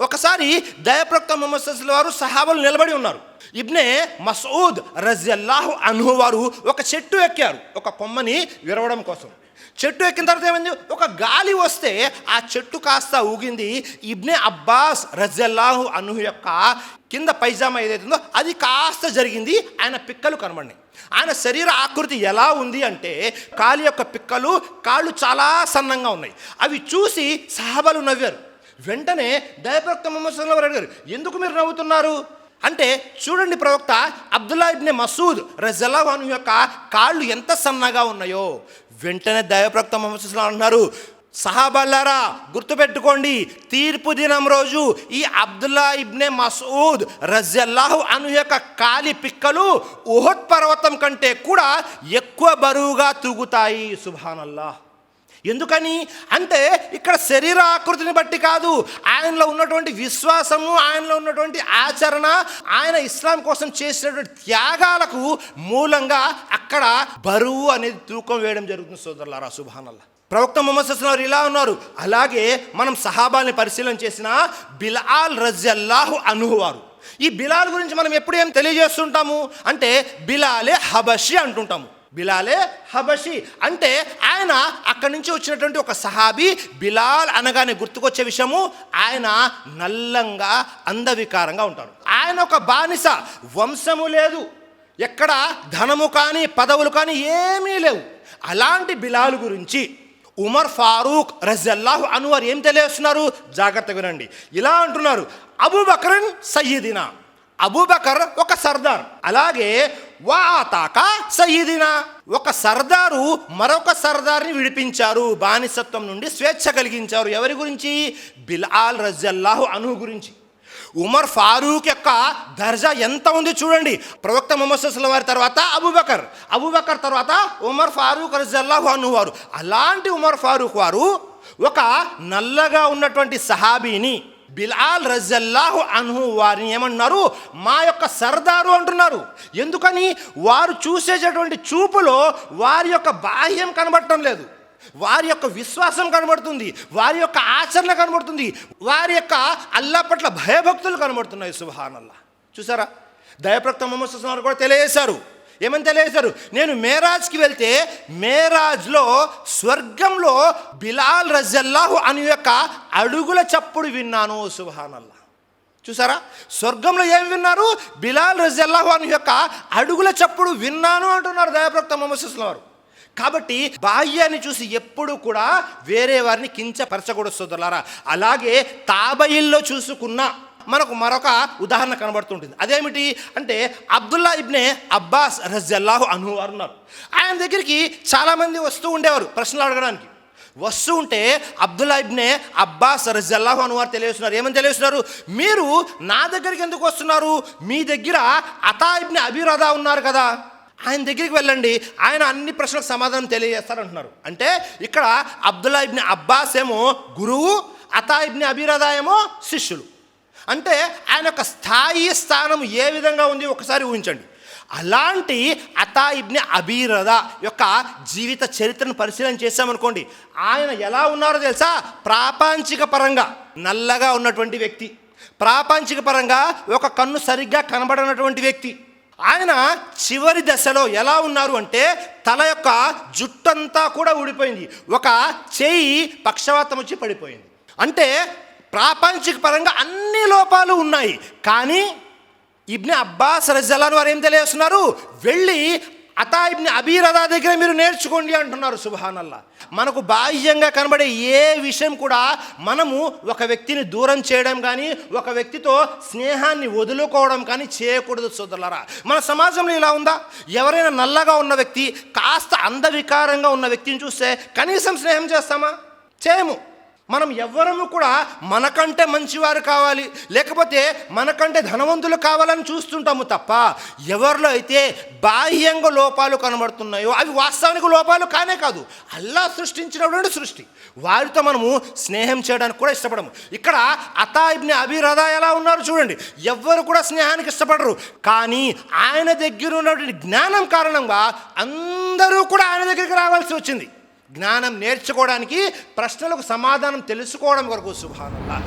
ఒకసారి దయప్రక్త ముహమ్మద్ వారు సహాబలు నిలబడి ఉన్నారు. ఇబ్నే మసూద్ రజల్లాహు అన్హు వారు ఒక చెట్టు ఎక్కారు ఒక కొమ్మని విరవడం కోసం. చెట్టు ఎక్కిన తర్వాత ఏమైంది? ఒక గాలి వస్తే ఆ చెట్టు కాస్త ఊగింది. ఇబ్నే అబ్బాస్ రజల్లాహు అన్హు యొక్క కింద పైజామా ఏదైతుందో అది కాస్త జరిగింది. ఆయన పిక్కలు కనబడినాయి. ఆయన శరీర ఆకృతి ఎలా ఉంది అంటే కాలి యొక్క పిక్కలు కాళ్ళు చాలా సన్నంగా ఉన్నాయి. అవి చూసి సహాబాలు నవ్వారు. వెంటనే దయప్రవక్త ముహమ్మద్ అడిగారు ఎందుకు మీరు నవ్వుతున్నారు? అంటే చూడండి ప్రవక్త అబ్దుల్లా ఇబ్నే మసూద్ రజల్లాహు యొక్క కాళ్ళు ఎంత సన్నగా ఉన్నాయో. వెంటనే దైవప్రవక్త ముహమ్మద్ సల్లాహు అన్నారు సహాబల్లారా గుర్తుపెట్టుకోండి తీర్పు దినం రోజు ఈ అబ్దుల్లా ఇబ్నే మసూద్ రజల్లాహు అను యొక్క కాలి పిక్కలు ఉహద్ పర్వతం కంటే కూడా ఎక్కువ బరువుగా తూగుతాయి. సుభానల్లాహ్ ఎందుకని? అంటే ఇక్కడ శరీర ఆకృతిని బట్టి కాదు ఆయనలో ఉన్నటువంటి విశ్వాసము ఆయనలో ఉన్నటువంటి ఆచరణ ఆయన ఇస్లాం కోసం చేసినటువంటి త్యాగాలకు మూలంగా అక్కడ బరువు అనేది తూకం వేయడం జరుగుతుంది సోదరులారా సుభానల్లా. ప్రవక్త మొహమ్మద్ వారు ఇలా ఉన్నారు. అలాగే మనం సహాబాల్ని పరిశీలన చేసిన బిలాల్ రజల్లాహు అనుహువారు ఈ బిలాల్ గురించి మనం ఎప్పుడు ఏం తెలియజేస్తుంటాము? అంటే బిలాలే హబషి అంటుంటాము. బిలాలే హబషి. అంటే ఆయన అక్కడి నుంచి వచ్చినటువంటి ఒక సహాబీ బిలాల్ అనగానే గుర్తుకొచ్చే విషయము ఆయన నల్లంగా అందవికారంగా ఉంటాడు. ఆయన ఒక బానిస వంశము లేదు. ఎక్కడ ధనము కానీ పదవులు కానీ ఏమీ లేవు. అలాంటి బిలాల్ గురించి ఉమర్ ఫారూక్ రజల్లాహు అనువర్ ఏం తెలియస్తున్నారు జాగ్రత్తగా వినండి. ఇలా అంటున్నారు అబూబకరన్ సయ్యదినా. అబూబకర్ ఒక సర్దార్. అలాగే వాతాక సయీదినా ఒక సర్దారు మరొక సర్దార్ని విడిపించారు. బానిసత్వం నుండి స్వేచ్ఛ కలిగించారు. ఎవరి గురించి? బిలాల్ రజల్లాహు అను గురించి. ఉమర్ ఫారూక్ యొక్క దర్జా ఎంత ఉంది చూడండి. ప్రవక్త మొహమ్మద్ వారి తర్వాత అబూబకర్. అబుబకర్ తర్వాత ఉమర్ ఫారూక్ రజల్లాహు అనువారు అలాంటి ఉమర్ ఫారూక్ వారు ఒక నల్లగా ఉన్నటువంటి సహాబీని బిలాల్ రజల్లాహు అన్హు వారిని ఏమన్నారు? మా యొక్క సర్దారు అంటున్నారు. ఎందుకని? వారు చూసేటటువంటి చూపులో వారి యొక్క బాహ్యం కనబడటం లేదు. వారి యొక్క విశ్వాసం కనబడుతుంది. వారి యొక్క ఆచరణ కనబడుతుంది. వారి యొక్క అల్లా పట్ల భయభక్తులు కనబడుతున్నాయి సుహానల్లా చూసారా? దయప్రక్త మొహమ్మద్ వారు కూడా తెలియజేశారు. ఏమని తెలియజేశారు నేను మేరాజ్కి వెళ్తే మేరాజ్లో స్వర్గంలో బిలాల్ రజల్లాహు అని యొక్క అడుగుల చప్పుడు విన్నాను సుహానల్లా చూసారా? స్వర్గంలో ఏమి విన్నారు? బిలాల్ రజల్లాహు అని యొక్క అడుగుల చప్పుడు విన్నాను అంటున్నారు దయాప్రక్త మొహమ్మద్ వారు కాబట్టి బాహ్యాన్ని చూసి ఎప్పుడు కూడా వేరే వారిని కించపరచకూడదు సోదరులారా. అలాగే తాబయిల్లో చూసుకున్న మనకు మరొక ఉదాహరణ కనబడుతుంటుంది. అదేమిటి అంటే అబ్దుల్లా ఇబ్నే అబ్బాస్ రజల్లాహు అను వారు ఉన్నారు. ఆయన దగ్గరికి చాలామంది వస్తూ ఉండేవారు ప్రశ్నలు అడగడానికి. వస్తూ ఉంటే అబ్దుల్లా ఇబ్నే అబ్బాస్ రజల్లాహు అను వారు తెలియస్తున్నారు ఏమని తెలియస్తున్నారు మీరు నా దగ్గరికి ఎందుకు వస్తున్నారు? మీ దగ్గర అతా ఇబ్నే అభిరదా ఉన్నారు కదా. ఆయన దగ్గరికి వెళ్ళండి. ఆయన అన్ని ప్రశ్నలకు సమాధానం తెలియజేస్తారంటున్నారు. అంటే ఇక్కడ అబ్దుల్లా ఇబ్ని అబ్బాస్ ఏమో గురువు అతా ఇబ్ని అబీరదా ఏమో శిష్యులు. అంటే ఆయన యొక్క స్థాయి స్థానం ఏ విధంగా ఉంది ఒకసారి ఊహించండి. అలాంటి అతా ఇబ్ని అబీరద యొక్క జీవిత చరిత్రను పరిశీలన చేశామనుకోండి ఆయన ఎలా ఉన్నారో తెలుసా? ప్రాపంచిక పరంగా నల్లగా ఉన్నటువంటి వ్యక్తి. ప్రాపంచిక పరంగా ఒక కన్ను సరిగ్గా కనబడనటువంటి వ్యక్తి. ఆయన చివరి దశలో ఎలా ఉన్నారు అంటే తల యొక్క జుట్టంతా కూడా ఊడిపోయింది. ఒక చేయి పక్షవాతం వచ్చి పడిపోయింది. అంటే ప్రాపంచిక పరంగా అన్ని లోపాలు ఉన్నాయి. కానీ ఇబ్ని అబ్బాస్ రజలాన్ వారు ఏం తెలియజేస్తున్నారు? వెళ్ళి అతా ఇబ్ని అబీరదా దగ్గర మీరు నేర్చుకోండి అంటున్నారు సుభానల్లా మనకు బాహ్యంగా కనబడే ఏ విషయం కూడా మనము ఒక వ్యక్తిని దూరం చేయడం కానీ ఒక వ్యక్తితో స్నేహాన్ని వదులుకోవడం కానీ చేయకూడదు సోదరులరా. మన సమాజంలో ఇలా ఉందా? ఎవరైనా నల్లగా ఉన్న వ్యక్తి కాస్త అందవికారంగా ఉన్న వ్యక్తిని చూస్తే కనీసం స్నేహం చేస్తామా? చేయము. మనం ఎవ్వరము కూడా మనకంటే మంచివారు కావాలి. లేకపోతే మనకంటే ధనవంతులు కావాలని చూస్తుంటాము తప్ప ఎవరిలో అయితే బాహ్యంగా లోపాలు కనబడుతున్నాయో అవి వాస్తవానికి లోపాలు కానే కాదు. అల్లా సృష్టించినటువంటి సృష్టి. వారితో మనము స్నేహం చేయడానికి కూడా ఇష్టపడము. ఇక్కడ అతాయిబ్ని అభిరథ ఎలా ఉన్నారు చూడండి. ఎవ్వరు కూడా స్నేహానికి ఇష్టపడరు. కానీ ఆయన దగ్గర ఉన్నటువంటి జ్ఞానం కారణంగా అందరూ కూడా ఆయన దగ్గరికి రావాల్సి వచ్చింది. జ్ఞానం నేర్చుకోవడానికి ప్రశ్నలకు సమాధానం తెలుసుకోవడం కొరకు సుభానల్లా.